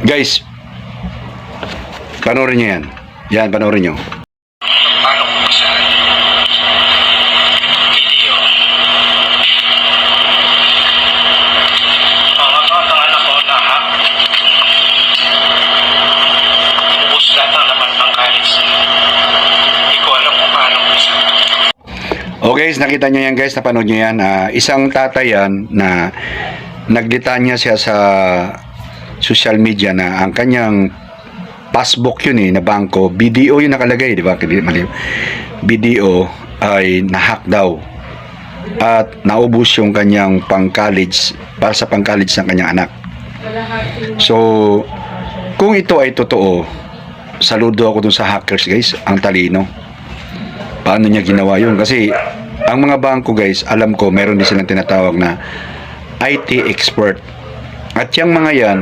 Guys, panoorin nyo yan. Yan, panoorin nyo. Paano ko sa video? Ang account ng anak ko na hack. Ubus lahat ng laman pang college. Hindi ko alam kung paano ko Okay, guys, nakita nyo yan guys, napanood nyo yan. Ah, isang tatay yan na nagdetanya siya sa social media na ang kanyang passbook yun eh, na bangko, BDO yung nakalagay, di ba? Mali. BDO ay nahack daw at naubos yung kanyang pang-college para sa pang-college ng kanyang anak. So, kung ito ay totoo, saludo ako dun sa hackers guys, ang talino paano niya ginawa yun kasi ang mga bangko guys alam ko meron din silang tinatawag na IT expert at yung mga yan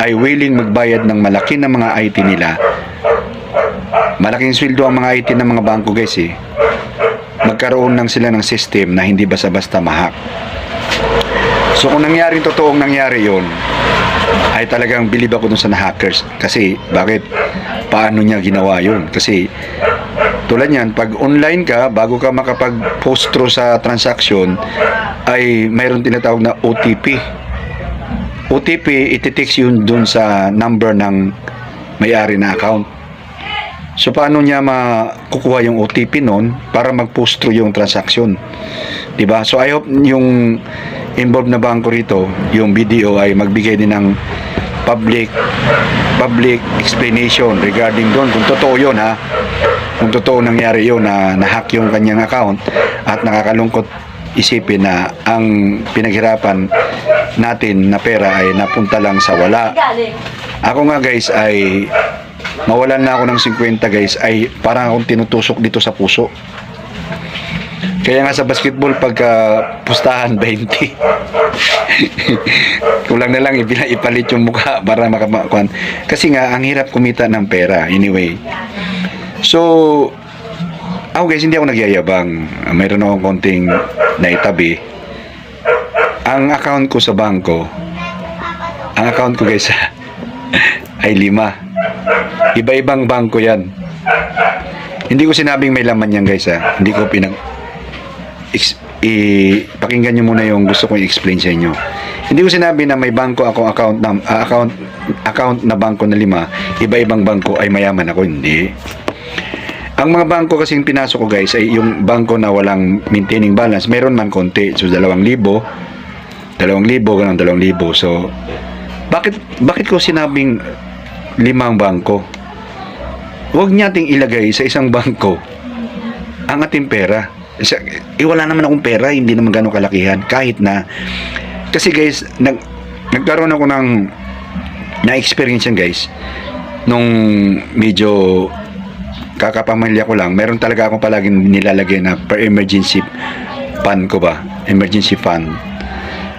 ay willing magbayad ng malaki na mga IT nila. Malaking sweldo ang mga IT ng mga bangko guys eh. Magkaroon lang sila ng system na hindi basta-basta mahack so kung nangyari totoong nangyari yon ay talagang bilib ako dun sa na hackers. Kasi bakit? Paano niya ginawa yun? Kasi tulad yan, pag online ka, bago ka makapag-post sa transaction, ay mayroon tinatawag na OTP. OTP, ititext yun dun sa number ng may-ari na account. So, paano niya makukuha yung OTP nun para mag-post through yung transaction? ba? So, I hope yung involved na bangko rito, yung BDO ay magbigay din ng public public explanation regarding doon kung totoo yun ha kung totoo nangyari yun na nahack yung kanyang account at nakakalungkot isipin na ang pinaghirapan natin na pera ay napunta lang sa wala. Ako nga guys ay mawalan na ako ng 50 guys ay parang akong tinutusok dito sa puso. Kaya nga sa basketball pagka pustahan 20 kulang na lang ipila- ipalit yung mukha para makamakuan kasi nga ang hirap kumita ng pera anyway. So ako guys hindi ako nagyayabang. Mayroon akong konting naitabi ang account ko sa bangko ang account ko guys ay lima iba-ibang bangko yan hindi ko sinabing may laman yan guys ha hindi ko pinag i pakinggan nyo muna yung gusto kong i-explain sa inyo. Hindi ko sinabi na may bangko ako account na ah, account account na bangko na lima, iba-ibang bangko ay mayaman ako, hindi. Ang mga bangko kasing pinasok ko guys ay yung bangko na walang maintaining balance, meron man konti. So 2,000, 2,000, ganun 2,000. So bakit bakit ko sinabing limang bangko? Huwag nating ilagay sa isang bangko ang ating pera. Sa, eh, wala naman akong pera, hindi naman gano'ng kalakihan. Kahit na, kasi guys, nag, nagkaroon ako ng na-experience yan guys. Nung medyo kakapamilya ko lang, meron talaga akong palaging nilalagay na per emergency fund ko ba? Emergency fund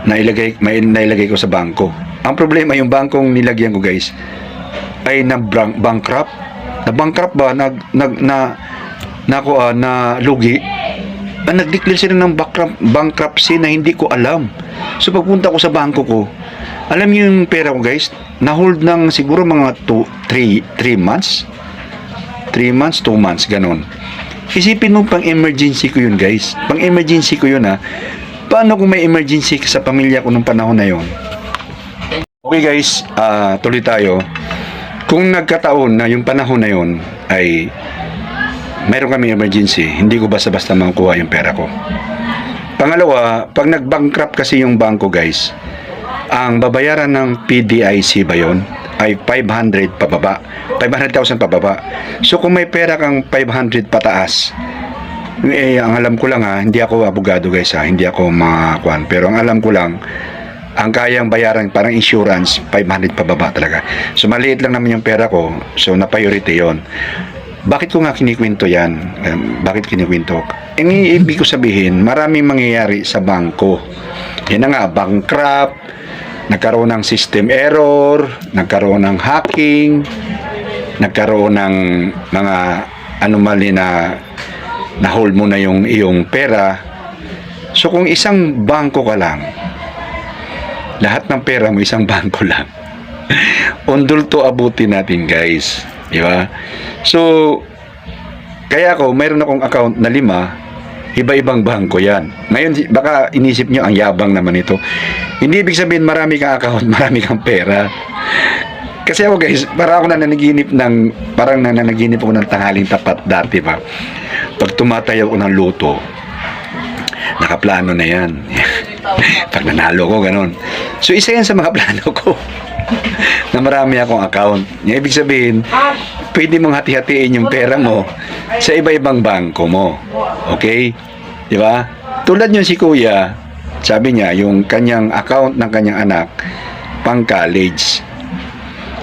na ilagay, may nailagay ko sa bangko. Ang problema, yung bangkong nilagyan ko guys, ay na bank- bankrupt. Na bankrupt ba? Nag, nag, na, na, ako, ah, na lugi. Ah, nag-declare sila ng bankrupt, bankruptcy na hindi ko alam. So pagpunta ko sa bangko ko, alam niyo yung pera ko guys, na-hold ng siguro mga 2, 3, 3 months. 3 months, 2 months, ganun. Isipin mo pang emergency ko yun guys. Pang emergency ko yun ha. Paano kung may emergency sa pamilya ko nung panahon na yun? Okay guys, ah tuloy tayo. Kung nagkataon na yung panahon na yun ay mayroon kami emergency, hindi ko basta-basta makukuha yung pera ko. Pangalawa, pag nag-bankrupt kasi yung bangko guys, ang babayaran ng PDIC ba yun ay 500 pababa. 500,000 pababa. So kung may pera kang 500 pataas, eh, ang alam ko lang ha, hindi ako abogado guys ha, hindi ako makakuan. Pero ang alam ko lang, ang kayang bayaran parang insurance 500 pababa talaga. So maliit lang naman yung pera ko. So na priority yon bakit ko nga kinikwento yan? Um, bakit kinikwento? Ang ibig ko sabihin maraming mangyayari sa bangko. Yan na nga bankrupt nagkaroon ng system error nagkaroon ng hacking nagkaroon ng mga anomaly na na hold mo na yung iyong pera so kung isang bangko ka lang lahat ng pera mo isang bangko lang. Undul to abutin natin guys. Di ba? So, kaya ako, mayroon akong account na lima, iba-ibang bangko yan. Ngayon, baka inisip nyo, ang yabang naman ito. Hindi ibig sabihin marami kang account, marami kang pera. Kasi ako guys, para ako nananaginip ng, parang nananaginip ako ng tanghaling tapat dati pa. Pag tumatayo ako ng luto, nakaplano na yan. Pag nanalo ko, ganun. So, isa yan sa mga plano ko. na marami akong account. Yung ibig sabihin, pwede mong hati-hatiin yung pera mo sa iba-ibang bangko mo. Okay? Di ba? Tulad yung si Kuya, sabi niya, yung kanyang account ng kanyang anak, pang college.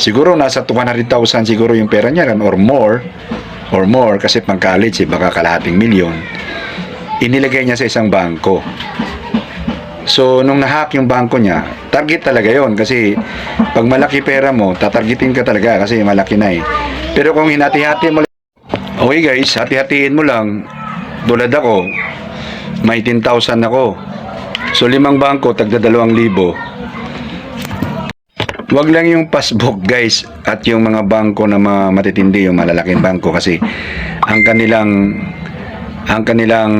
Siguro nasa 200,000 siguro yung pera niya or more or more kasi pang college eh, baka kalahating milyon inilagay niya sa isang bangko. So nung nahack yung bangko niya target talaga yon kasi pag malaki pera mo tatargetin ka talaga kasi malaki na eh. Pero kung hinati-hati mo okay guys hati-hatiin mo lang tulad ako may 10,000 ako. So limang bangko tagda 2,000 Wag lang yung passbook guys at yung mga bangko na matitindi yung malalaking bangko. Kasi ang kanilang ang kanilang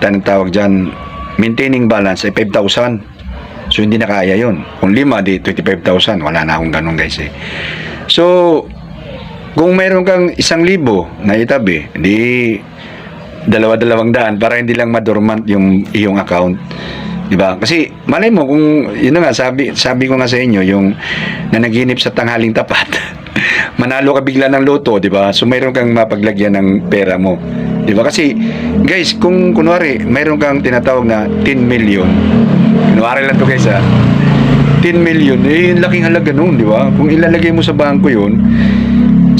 tawag dyan maintaining balance ay 5,000 so hindi na kaya yun. Kung lima di 25,000 wala na akong ganun guys eh. So kung mayroon kang isang libo na itabi di dalawa-dalawang daan para hindi lang madormant yung iyong account Di ba? Kasi malay mo kung yun nga sabi sabi ko nga sa inyo yung nanaginip sa tanghaling tapat. Manalo ka bigla ng loto, di ba? So mayroon kang mapaglagyan ng pera mo. Di ba? Kasi guys, kung kunwari mayroon kang tinatawag na 10 million. Kunwari lang to guys ha. 10 million, eh yung laking halaga noon, di ba? Kung ilalagay mo sa bangko yun,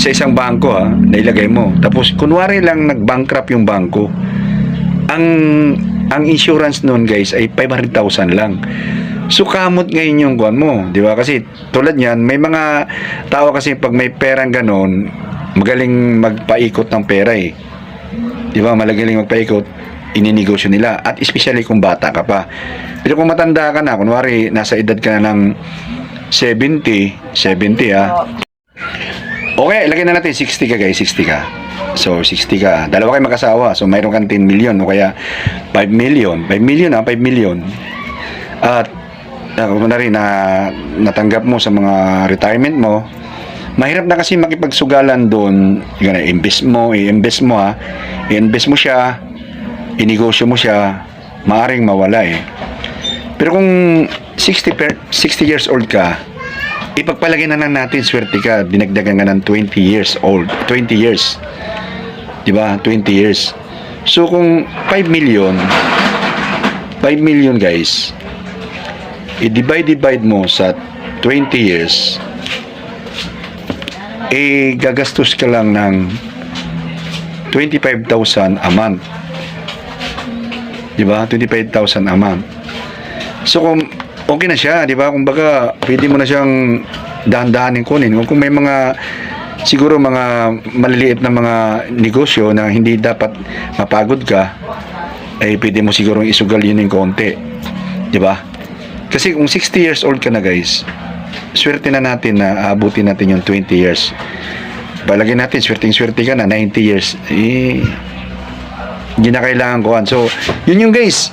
sa isang bangko ha, nailagay mo. Tapos kunwari lang nag-bankrupt yung bangko, ang ang insurance noon guys ay 500,000 lang. So kamot ngayon yung kuan mo, di ba? Kasi tulad niyan, may mga tao kasi pag may perang ganon, magaling magpaikot ng pera eh. Di ba? Malagaling magpaikot, ininegosyo nila. At especially kung bata ka pa. Pero kung matanda ka na, kunwari nasa edad ka na ng 70, 70 ah, Okay, lagyan na natin 60 ka guys, 60 ka. So, 60 ka. Dalawa kayo mag-asawa. So, mayroon kang 10 million o kaya 5 million. 5 million ah, 5 million. At, uh, na rin na natanggap mo sa mga retirement mo, mahirap na kasi makipagsugalan doon. Yung invest mo, i-invest mo ha. I-invest mo siya, inegosyo mo siya, maaring mawala eh. Pero kung 60, per, 60 years old ka, ipagpalagay na lang natin swerte ka, dinagdagan ka ng 20 years old, 20 years. 'Di ba? 20 years. So kung 5 million, 5 million guys, i-divide divide mo sa 20 years, eh gagastos ka lang ng 25,000 a month. 'Di ba? 25,000 a month. So kung okay na siya, 'di ba? Kumbaga, pwede mo na siyang dahan-dahanin kunin. Kung may mga siguro mga maliliit na mga negosyo na hindi dapat mapagod ka, ay pwede mo siguro isugal yun ng konti. 'Di ba? Kasi kung 60 years old ka na, guys, swerte na natin na aabutin natin yung 20 years. Palagay natin, swerteng-swerte ka na, 90 years. Eh, hindi na kailangan kuhan. So, yun yung guys,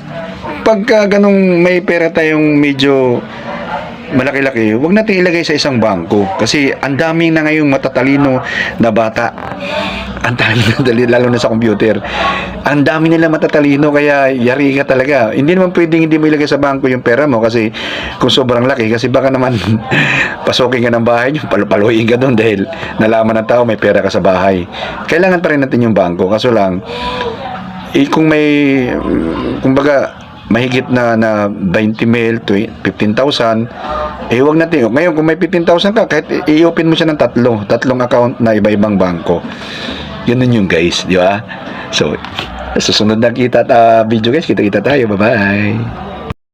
pagka ganong may pera tayong medyo malaki-laki, huwag natin ilagay sa isang bangko. Kasi ang daming na ngayong matatalino na bata. Ang dami na lalo na sa computer. Ang dami nila matatalino, kaya yari ka talaga. Hindi naman pwedeng hindi mo ilagay sa bangko yung pera mo kasi kung sobrang laki, kasi baka naman pasukin ka ng bahay nyo, palupaluin ka doon dahil nalaman ng tao may pera ka sa bahay. Kailangan pa rin natin yung bangko. Kaso lang, eh, kung may, kumbaga, mahigit na na 20 mil, 20 15,000, eh wag natin. Ngayon, kung may 15,000 ka, kahit i-open mo siya ng tatlo, tatlong account na iba-ibang bangko. Yun nun yung guys, di ba? So, susunod na kita at ah, video guys, kita-kita tayo. Bye-bye.